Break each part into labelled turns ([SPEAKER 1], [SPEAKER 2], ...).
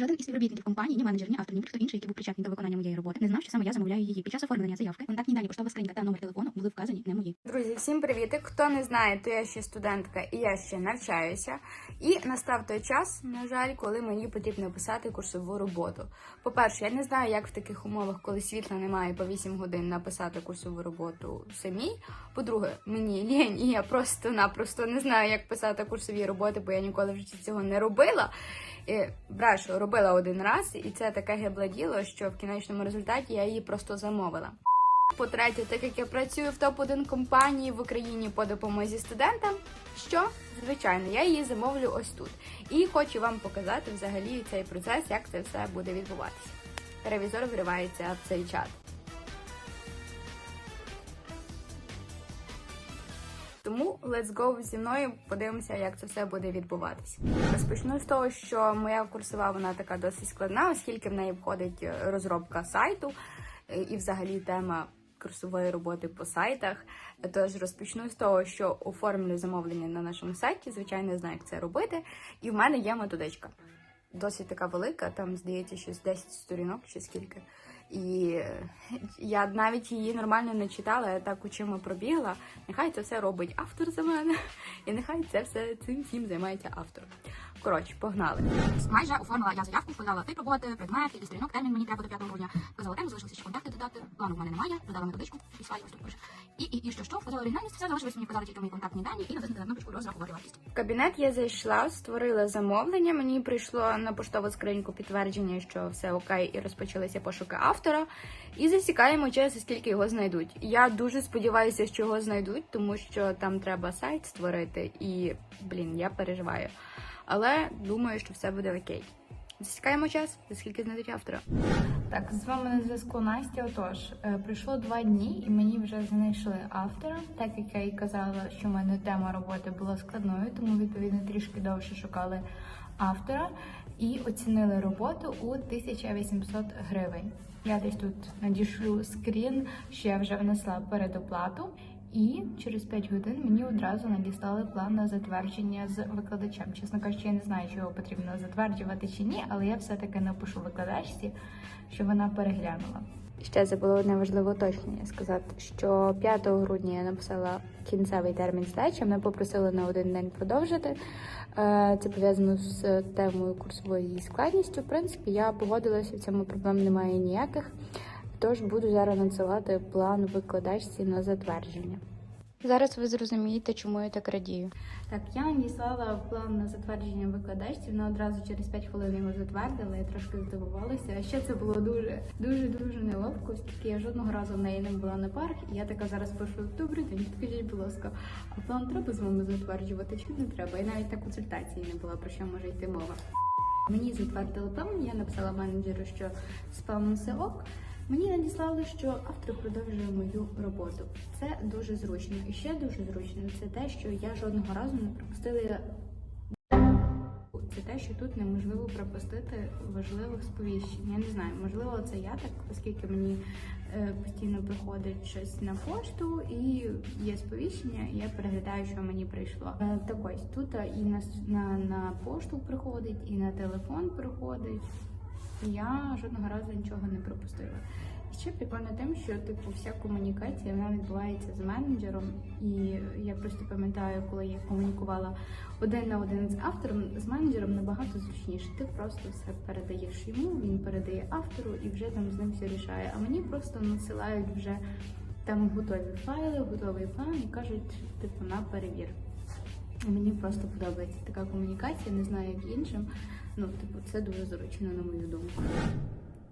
[SPEAKER 1] Жоден із співробітників компанії, ні менеджер, ні автор, ні хто інший, який був причетний до виконання моєї роботи, не знав, що саме я замовляю її. Під час оформлення заявки контактні дані, поштова скринька та номер телефону були вказані не мої.
[SPEAKER 2] Друзі, всім привіт! Хто не знає, то я ще студентка і я ще навчаюся. І настав той час, на жаль, коли мені потрібно писати курсову роботу. По-перше, я не знаю, як в таких умовах, коли світла немає по 8 годин написати курсову роботу самій. По-друге, мені лінь, і я просто-напросто не знаю, як писати курсові роботи, бо я ніколи в житті цього не робила. І, брашу, робила один раз, і це таке гибле діло, що в кінечному результаті я її просто замовила. По-третє, так як я працюю в топ-1 компанії в Україні по допомозі студентам, що звичайно я її замовлю ось тут. І хочу вам показати взагалі цей процес, як це все буде відбуватися. Ревізор вривається в цей чат. Тому let's go зі мною, подивимося, як це все буде відбуватися. Розпочну з того, що моя курсова вона така досить складна, оскільки в неї входить е, розробка сайту е, і взагалі тема курсової роботи по сайтах. Тож розпочну з того, що оформлю замовлення на нашому сайті. Звичайно, я знаю, як це робити. І в мене є методичка. Досить така велика, там здається, щось 10 сторінок чи скільки. І я навіть її нормально не читала, я так очима пробігла. Нехай це все робить автор за мене, і нехай це все цим всім займається автор. Коротше, погнали.
[SPEAKER 1] Майже оформила я заявку, вказала тип роботи, предмет, кількість сторінок, термін мені треба до 5 грудня. Вказала тему, залишилося ще контакти додати. Плану в мене немає, додала методичку, і слайд ось. І, і, і що, що, вказала оригінальність, все залишилось мені вказали тільки мої контактні дані і натиснути на кнопочку розрахувати вартість.
[SPEAKER 2] В кабінет я зайшла, створила замовлення. Мені прийшло на поштову скриньку підтвердження, що все окей, і розпочалися пошуки автора. І засікаємо час, скільки його знайдуть. Я дуже сподіваюся, що його знайдуть, тому що там треба сайт створити, і блін, я переживаю. Але думаю, що все буде окей. Засікаємо час, за скільки знайдуть автора.
[SPEAKER 3] Так, з вами на зв'язку Настя. Отож, е, пройшло два дні, і мені вже знайшли автора, так як я і казала, що в мене тема роботи була складною, тому відповідно трішки довше шукали автора і оцінили роботу у 1800 гривень. Я десь тут надішлю скрін, що я вже внесла передоплату. І через 5 годин мені одразу надіслали план на затвердження з викладачем. Чесно кажучи, я не знаю, чи його потрібно затверджувати чи ні, але я все-таки напишу викладачці, що вона переглянула.
[SPEAKER 2] Ще забула одне важливе уточнення сказати, що 5 грудня я написала кінцевий термін здачі. Мене попросили на один день продовжити. Е, Це пов'язано з темою курсової складністю. В принципі, я погодилася, в цьому проблем немає ніяких. Тож буду зараз надсилати план викладачці на затвердження. Зараз ви зрозумієте, чому я так радію.
[SPEAKER 3] Так, я надіслала план на затвердження викладачці. Вона одразу через 5 хвилин його затвердила. Я трошки здивувалася. А ще це було дуже, дуже, дуже неловко, оскільки я жодного разу в неї не була на парк. І я така зараз пишу: Добрий день, скажіть, будь ласка, а план треба з вами затверджувати чи не треба? І навіть на консультації не була про що може йти мова. Мені затвердили план, я написала менеджеру, що з планом все ок. Мені надіслали, що автор продовжує мою роботу. Це дуже зручно. І ще дуже зручно це те, що я жодного разу не пропустила. Це те, що тут неможливо пропустити важливих сповіщень. Я не знаю, можливо, це я так, оскільки мені е, постійно приходить щось на пошту і є сповіщення, і я переглядаю, що мені прийшло. Е, так ось тут і на, на, на пошту приходить, і на телефон приходить. Я жодного разу нічого не пропустила. І ще прикольно тим, що типу вся комунікація вона відбувається з менеджером. І я просто пам'ятаю, коли я комунікувала один на один з автором, з менеджером набагато зручніше. Ти просто все передаєш йому, він передає автору і вже там з ним все рішає. А мені просто надсилають вже там готові файли, готовий план і кажуть, типу, на перевір. Мені просто подобається така комунікація, не знаю як іншим. Ну, типу, це дуже зручно, на мою думку.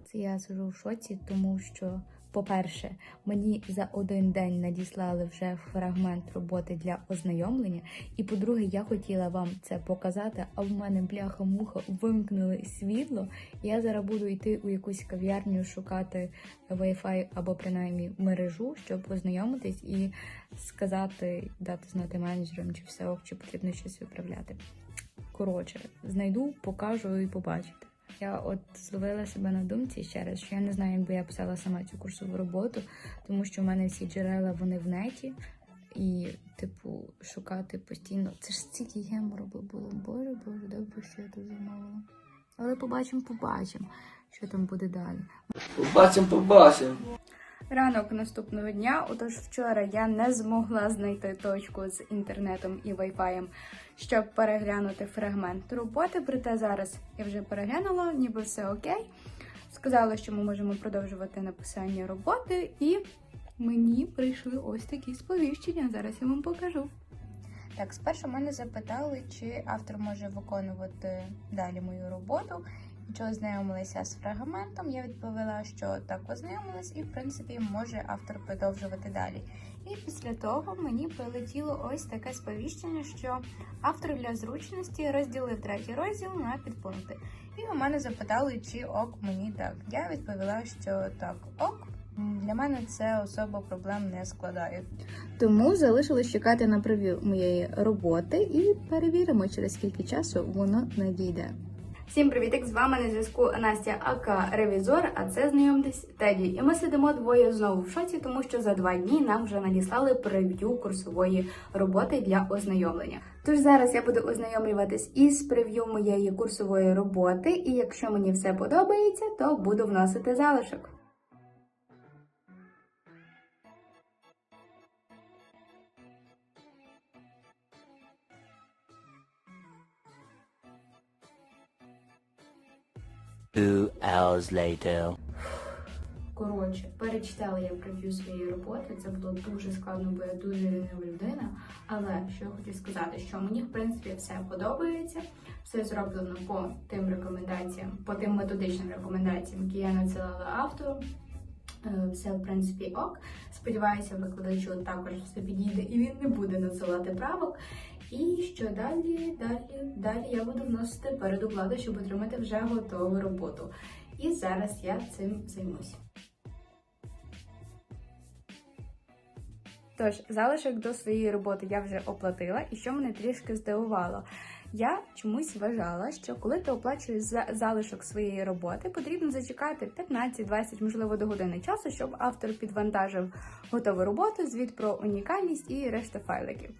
[SPEAKER 4] Це я сижу в шоці, тому що, по-перше, мені за один день надіслали вже фрагмент роботи для ознайомлення. І по-друге, я хотіла вам це показати, а в мене бляха-муха вимкнули світло. Я зараз буду йти у якусь кав'ярню шукати Wi-Fi або принаймні мережу, щоб ознайомитись і сказати, дати знати менеджерам, чи все ок, чи потрібно щось виправляти. Коротше, знайду, покажу і побачите. Я от зловила себе на думці ще раз, що я не знаю, якби я писала сама цю курсову роботу, тому що в мене всі джерела вони в неті, і, типу, шукати постійно. Це ж стільки гемору було. Боже, боже, добре, що я тут замовила. Але побачимо, побачимо, що там буде далі.
[SPEAKER 5] Побачимо, побачимо.
[SPEAKER 2] Ранок наступного дня, отож вчора я не змогла знайти точку з інтернетом і вайфаєм, щоб переглянути фрагмент роботи. Проте зараз я вже переглянула, ніби все окей. Сказала, що ми можемо продовжувати написання роботи, і мені прийшли ось такі сповіщення. Зараз я вам покажу. Так, спершу мене запитали, чи автор може виконувати далі мою роботу. Чи ознайомилися з фрагментом? Я відповіла, що так ознайомилась, і в принципі може автор продовжувати далі. І після того мені прилетіло ось таке сповіщення, що автор для зручності розділив третій розділ на підпункти. І у мене запитали, чи ок мені так. Я відповіла, що так, ок. Для мене це особо проблем не складає. Тому залишилось чекати на прев'ю моєї роботи і перевіримо, через скільки часу воно надійде. Всім привітик! З вами на зв'язку Настя АК Ревізор, а це знайомтесь Теді. І ми сидимо двоє знову в шоці, тому що за два дні нам вже надіслали прев'ю курсової роботи для ознайомлення. Тож зараз я буду ознайомлюватись із прев'ю моєї курсової роботи, і якщо мені все подобається, то буду вносити залишок.
[SPEAKER 6] Two hours later.
[SPEAKER 3] Коротше, перечитала я прев'ю своєї роботи. Це було дуже складно, бо я дуже лінива людина. Але що я хочу сказати, що мені в принципі все подобається, все зроблено по тим рекомендаціям, по тим методичним рекомендаціям, які я надсилала автору. Е, Все в принципі ок. Сподіваюся, викладачу також все підійде і він не буде надсилати правок. І що далі, далі, далі я буду вносити передуклади, щоб отримати вже готову роботу. І зараз я цим займусь.
[SPEAKER 2] Тож, залишок до своєї роботи я вже оплатила, і що мене трішки здивувало. Я чомусь вважала, що коли ти оплачуєш за залишок своєї роботи, потрібно зачекати 15-20, можливо, до години часу, щоб автор підвантажив готову роботу, звіт про унікальність і решта файликів.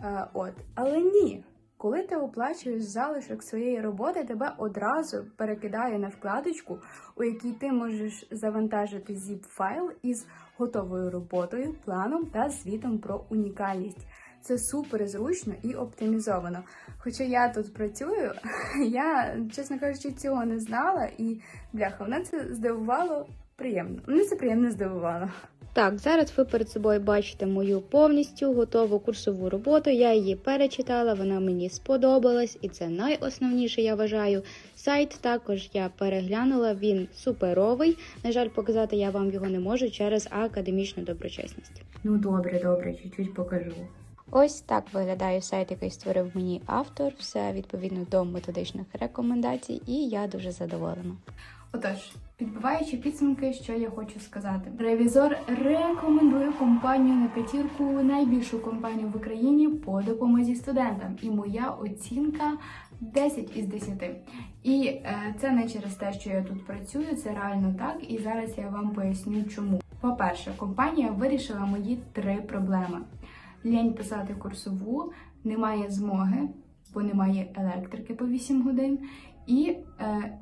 [SPEAKER 2] Е, от, але ні. Коли ти оплачуєш залишок своєї роботи, тебе одразу перекидає на вкладочку, у якій ти можеш завантажити zip файл із готовою роботою, планом та звітом про унікальність. Це супер зручно і оптимізовано. Хоча я тут працюю, я, чесно кажучи, цього не знала, і бляха, мене це здивувало приємно. Мене це приємно здивувало. Так, зараз ви перед собою бачите мою повністю готову курсову роботу. Я її перечитала, вона мені сподобалась, і це найосновніше, я вважаю. Сайт також я переглянула, він суперовий. На жаль, показати я вам його не можу через академічну доброчесність.
[SPEAKER 3] Ну добре, добре, чуть-чуть покажу.
[SPEAKER 2] Ось так виглядає сайт, який створив мені автор. Все відповідно до методичних рекомендацій, і я дуже задоволена. Отож, підбиваючи підсумки, що я хочу сказати. Ревізор рекомендує компанію на п'ятірку, найбільшу компанію в Україні по допомозі студентам. І моя оцінка 10 із 10. І е, це не через те, що я тут працюю, це реально так. І зараз я вам поясню, чому. По-перше, компанія вирішила мої три проблеми: лінь писати курсову, немає змоги, бо немає електрики по 8 годин, і е,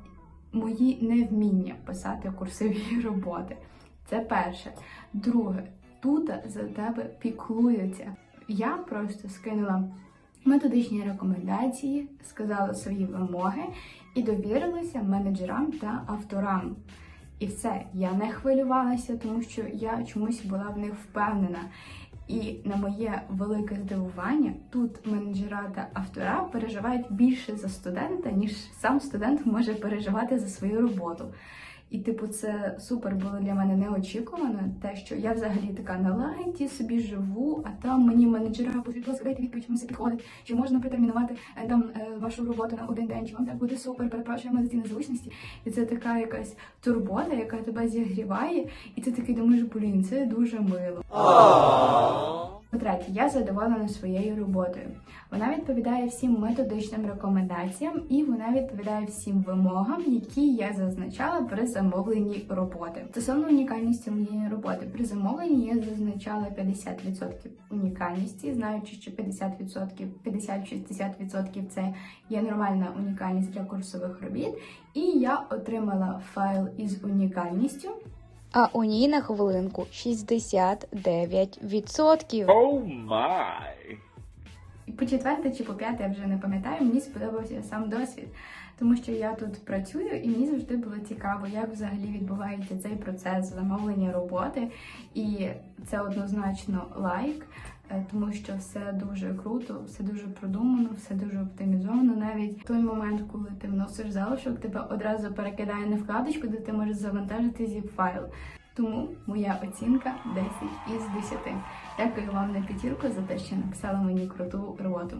[SPEAKER 2] мої невміння писати курсові роботи. Це перше. Друге, тут за тебе піклуються. Я просто скинула методичні рекомендації, сказала свої вимоги і довірилася менеджерам та авторам. І все, я не хвилювалася, тому що я чомусь була в них впевнена. І на моє велике здивування, тут менеджера та автора переживають більше за студента, ніж сам студент може переживати за свою роботу. І, типу, це супер було для мене неочікувано, те, що я взагалі така на лагідні собі живу, а там мені менеджера ласка, дайте відповідь, вам все підходить, чи можна протермінувати е, там е, вашу роботу на один день, чи вам так буде супер, перепрошую медицина залучності. І це така якась турбота, яка тебе зігріває, і ти такий думаєш, блін, це дуже мило. По-третє, я задоволена своєю роботою. Вона відповідає всім методичним рекомендаціям і вона відповідає всім вимогам, які я зазначала при замовленні роботи. Стосовно унікальності моєї роботи, при замовленні я зазначала 50% унікальності, знаючи, що 50%, 50-60% це є нормальна унікальність для курсових робіт. І я отримала файл із унікальністю.
[SPEAKER 4] А у ній на хвилинку 69%.
[SPEAKER 7] Oh my.
[SPEAKER 2] По четверте чи по п'яте, я вже не пам'ятаю, мені сподобався сам досвід, тому що я тут працюю, і мені завжди було цікаво, як взагалі відбувається цей процес замовлення роботи. І це однозначно лайк, тому що все дуже круто, все дуже продумано, все дуже оптимізовано. Навіть в той момент, коли ти вносиш залишок, тебе одразу перекидає на вкладочку, де ти можеш завантажити zip файл. Тому моя оцінка 10 із 10. Дякую вам на п'ятірку за те, що написали мені круту роботу.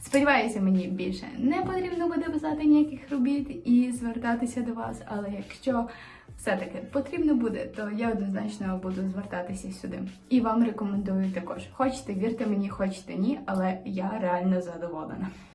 [SPEAKER 2] Сподіваюся, мені більше не потрібно буде писати ніяких робіт і звертатися до вас. Але якщо все-таки потрібно буде, то я однозначно буду звертатися сюди. І вам рекомендую також. Хочете, вірте мені, хочете ні, але я реально задоволена.